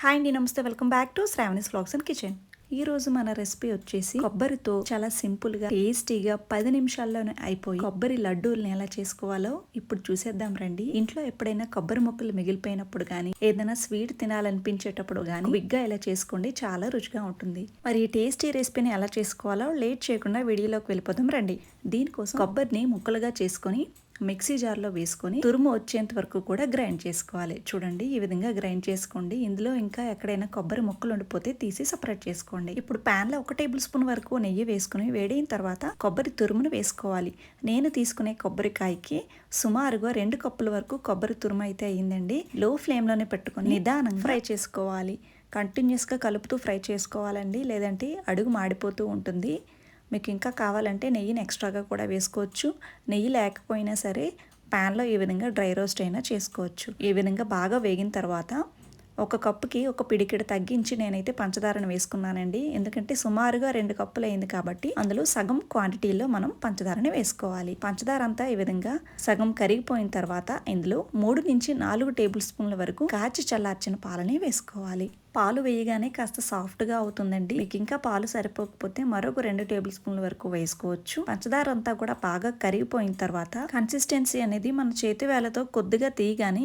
Hi అండి నమస్తే. Welcome back to Sravani's flags and kitchen. ఈ రోజు మన రెసిపీ వచ్చేసి కొబ్బరితో చాలా సింపుల్గా టేస్టీగా పది నిమిషాల్లోనే అయిపోయి కొబ్బరి లడ్డూల్ని ఎలా చేసుకోవాలో ఇప్పుడు చూసేద్దాం రండి. ఇంట్లో ఎప్పుడైనా కొబ్బరి ముక్కలు మిగిలిపోయినప్పుడు గానీ ఏదైనా స్వీట్ తినాలనిపించేటప్పుడు గానీ బిగ్గా ఇలా చేసుకోండి చాలా రుచిగా ఉంటుంది. మరి ఈ టేస్టీ రెసిపీని ఎలా చేసుకోవాలో లేట్ చేయకుండా వీడియోలోకి వెళ్ళిపోదాం రండి. దీనికోసం కొబ్బరిని ముక్కలుగా చేసుకొని మిక్సీ జార్లో వేసుకొని తురుము వచ్చేంత వరకు కూడా గ్రైండ్ చేసుకోవాలి. చూడండి ఈ విధంగా గ్రైండ్ చేసుకోండి. ఇందులో ఇంకా ఎక్కడైనా కొబ్బరి ముక్కలు ఉండిపోతే తీసి సపరేట్ చేసుకోండి. ఇప్పుడు ప్యాన్లో ఒక టేబుల్ స్పూన్ వరకు నెయ్యి వేసుకుని వేడిన తర్వాత కొబ్బరి తురుమును వేసుకోవాలి. నేను తీసుకునే కొబ్బరికాయకి సుమారుగా రెండు కప్పుల వరకు కొబ్బరి తురుము అయితే అయ్యిందండి. లో ఫ్లేమ్లోనే పెట్టుకొని నిదానంగా ఫ్రై చేసుకోవాలి. కంటిన్యూస్గా కలుపుతూ ఫ్రై చేసుకోవాలండి. లేదంటే అడుగు మాడిపోతూ ఉంటుంది. మీకు ఇంకా కావాలంటే నెయ్యిని ఎక్స్ట్రాగా కూడా వేసుకోవచ్చు. నెయ్యి లేకపోయినా సరే ప్యాన్లో ఈ విధంగా డ్రై రోస్ట్ అయినా చేసుకోవచ్చు. ఈ విధంగా బాగా వేగిన తర్వాత ఒక కప్పుకి ఒక పిడికిడ తగ్గించి నేనైతే పంచదారను వేసుకున్నానండి. ఎందుకంటే సుమారుగా రెండు కప్పులు అయింది కాబట్టి అందులో సగం క్వాంటిటీలో మనం పంచదారని వేసుకోవాలి. పంచదార అంతా ఈ విధంగా సగం కరిగిపోయిన తర్వాత ఇందులో మూడు నుంచి నాలుగు టేబుల్ స్పూన్ల వరకు కాచి చల్లార్చిన పాలని వేసుకోవాలి. పాలు వేయగానే కాస్త సాఫ్ట్గా అవుతుందండి. మీకు ఇంకా పాలు సరిపోకపోతే మరొక రెండు టేబుల్ స్పూన్ల వరకు వేసుకోవచ్చు. పంచదార అంతా కూడా బాగా కరిగిపోయిన తర్వాత కన్సిస్టెన్సీ అనేది మన చేతి వేలతో కొద్దిగా తీయగానే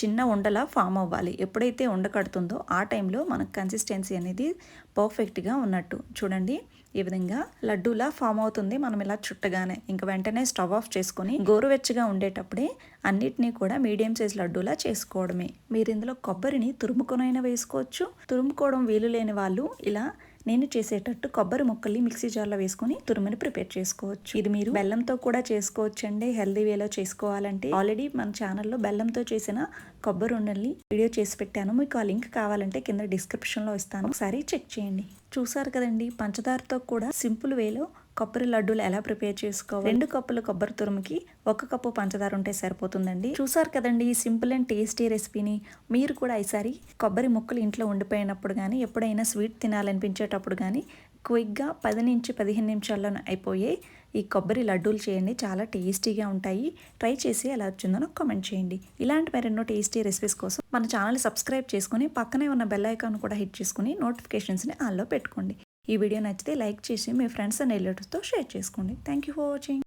చిన్న ఉండలా ఫామ్ అవ్వాలి. ఎప్పుడైతే ఉండకడుతుందో ఆ టైంలో మనకు కన్సిస్టెన్సీ అనేది పర్ఫెక్ట్గా ఉన్నట్టు. చూడండి ఈ విధంగా లడ్డూలా ఫామ్ అవుతుంది. మనం ఇలా చుట్టగానే ఇంకా వెంటనే స్టవ్ ఆఫ్ చేసుకొని గోరువెచ్చగా ఉండేటప్పుడే అన్నిటినీ కూడా మీడియం సైజ్ లడ్డూలా చేసుకోవడమే. మీరు ఇందులో కొబ్బరిని తురుముకొనైనా వేసుకోవచ్చు. తురుముకోవడం వీలు లేని వాళ్ళు ఇలా నేను చేసేటట్టు కొబ్బరి ముక్కల్ని మిక్సీ జార్లో వేసుకుని తురుముని ప్రిపేర్ చేసుకోవచ్చు. ఇది మీరు బెల్లంతో కూడా చేసుకోవచ్చు అండి హెల్దీ వేలో చేసుకోవాలంటే ఆల్రెడీ మన ఛానల్లో బెల్లంతో చేసిన కొబ్బరి ఉండల్ని వీడియో చేసి పెట్టాను. మీకు ఆ లింక్ కావాలంటే కింద డిస్క్రిప్షన్లో ఇస్తాను. ఒకసారి చెక్ చేయండి. చూసారు కదండి పంచదారతో కూడా సింపుల్ వేలో కొబ్బరి లడ్డూలు ఎలా ప్రిపేర్ చేసుకోవాలి? రెండు కప్పులు కొబ్బరి తురుముకి ఒక కప్పు పంచదార ఉంటే సరిపోతుందండి. చూసారు కదండి ఈ సింపుల్ అండ్ టేస్టీ రెసిపీని. మీరు కూడా ఈసారి కొబ్బరి ముక్కలు ఇంట్లో ఉండిపోయినప్పుడు కానీ ఎప్పుడైనా స్వీట్ తినాలనిపించేటప్పుడు కానీ క్విక్గా పది నుంచి పదిహేను నిమిషాల్లో అయిపోయే ఈ కొబ్బరి లడ్డూలు చేయండి. చాలా టేస్టీగా ఉంటాయి. ట్రై చేసి ఎలా వచ్చిందో నాకు కామెంట్ చేయండి. ఇలాంటి మరెన్నో టేస్టీ రెసిపీస్ కోసం మన ఛానల్ సబ్స్క్రైబ్ చేసుకుని పక్కనే ఉన్న బెల్ ఐకాన్ కూడా హిట్ చేసుకుని నోటిఫికేషన్స్ని ఆన్లో పెట్టుకోండి. ఈ వీడియో నచ్చితే లైక్ చేసి మీ ఫ్రెండ్స్ అండ్ రిలేటివ్స్తో షేర్ చేసుకోండి. Thank you for watching